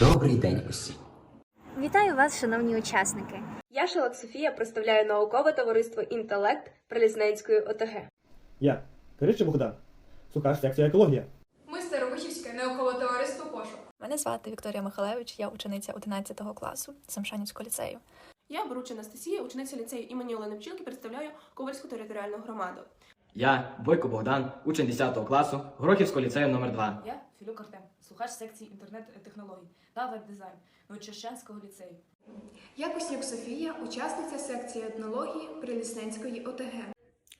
Добрий день усім. Вітаю вас, шановні учасники. Я Шалак Софія представляю наукове товариство Інтелект Прилізненської ОТГ. Я, Кирича Богдан, Сукаш, секція екологія. Ми Старовихівське наукове товариство Пошук. Мене звати Вікторія Михайлевич, я учениця 11 класу Самшанівського ліцею. Я Боруч Анастасія, учениця ліцею імені Олени Пчілки, представляю Ковальську територіальну громаду. Я Бойко Богдан, учень 10 класу Горохівського ліцею номер 2 Я Філюк Артем, слухач секції інтернет-технологій та веб-дизайн Новочерщанського ліцею. Я Косняк Софія, учасниця секції етнології Прилісненської ОТГ.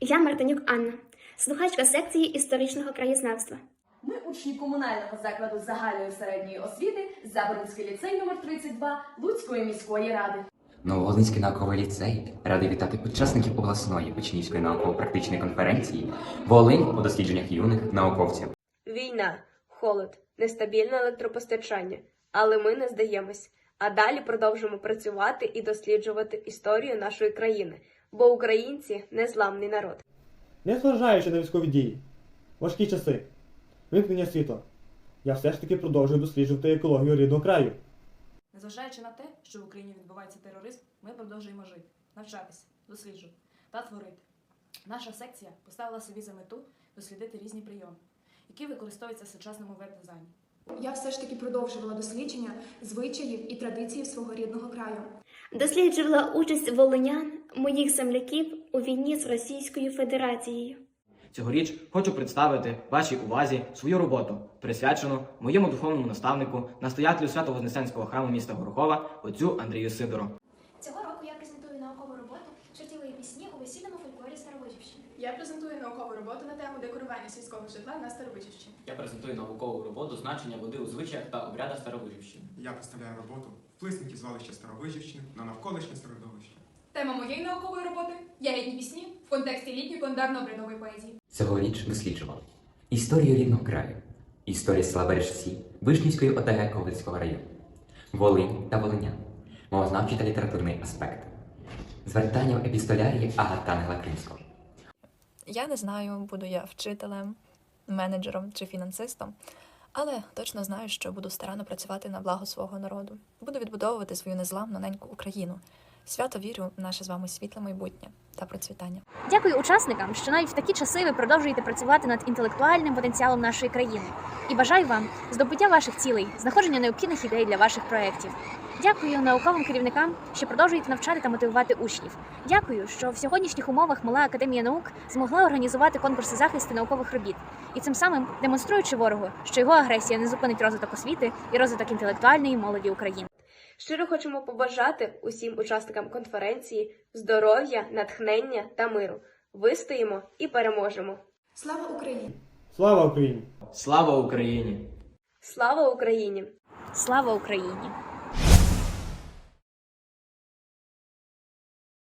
Я Мартинюк Анна, слухачка секції історичного краєзнавства. Ми учні комунального закладу загальної середньої освіти Заборинський ліцей номер 32 Луцької міської ради. Нововолинський науковий ліцей радий вітати учасників обласної учнівської науково-практичної конференції Волинь у дослідженнях юних науковців. Війна, холод, нестабільне електропостачання. Але ми не здаємось. А далі продовжимо працювати і досліджувати історію нашої країни, бо українці незламний народ. Незважаючи на військові дії, важкі часи, вимкнення світла, я все ж таки продовжую досліджувати екологію рідного краю. Незважаючи на те, що в Україні відбувається тероризм, ми продовжуємо жити, навчатися, досліджувати та творити. Наша секція поставила собі за мету дослідити різні прийоми, які використовуються в сучасному веб-дизайні. Я все ж таки продовжувала дослідження звичаїв і традицій свого рідного краю. Досліджувала участь волинян, моїх земляків у війні з Російською Федерацією. Цьогоріч хочу представити вашій увазі свою роботу, присвячену моєму духовному наставнику, настоятелю Свято-Вознесенського храму міста Горохова, отцю Андрію Сидору. Цього року я презентую наукову роботу «Чортілої пісні у весільному фольклорі Старовижівщини». Я презентую наукову роботу на тему декорування сільського житла на Старовичівщині. Я презентую наукову роботу значення води у звичаях та обрядах Старовижівщини. Я представляю роботу вплисники звалища Старовижівщини на навколишнє середовище. Тема моєї наукової роботи ягідні пісні в контексті літньої календарно-обрядової поезії. Цьогоріч досліджували історію рідного краю, історія села Бережці, Вишнівської ОТГ Ковальського району, Волинь та Волинян, мовознавчий та літературний аспект, звертання в епістолярії Агатангела Кримського. Я не знаю, буду я вчителем, менеджером чи фінансистом, але точно знаю, що буду старанно працювати на благо свого народу. Буду відбудовувати свою незламну неньку Україну. Свято вірю в наше з вами світле майбутнє та процвітання. Дякую учасникам, що навіть в такі часи ви продовжуєте працювати над інтелектуальним потенціалом нашої країни. І бажаю вам здобуття ваших цілей, знаходження необхідних ідей для ваших проєктів. Дякую науковим керівникам, що продовжують навчати та мотивувати учнів. Дякую, що в сьогоднішніх умовах Мала академія наук змогла організувати конкурси захисту наукових робіт і цим самим демонструючи ворогу, що його агресія не зупинить розвиток освіти і розвиток інтелектуальної молоді України. Щиро хочемо побажати усім учасникам конференції здоров'я, натхнення та миру. Вистоїмо і переможемо. Слава Україні! Слава Україні! Слава Україні! Слава Україні! Слава Україні!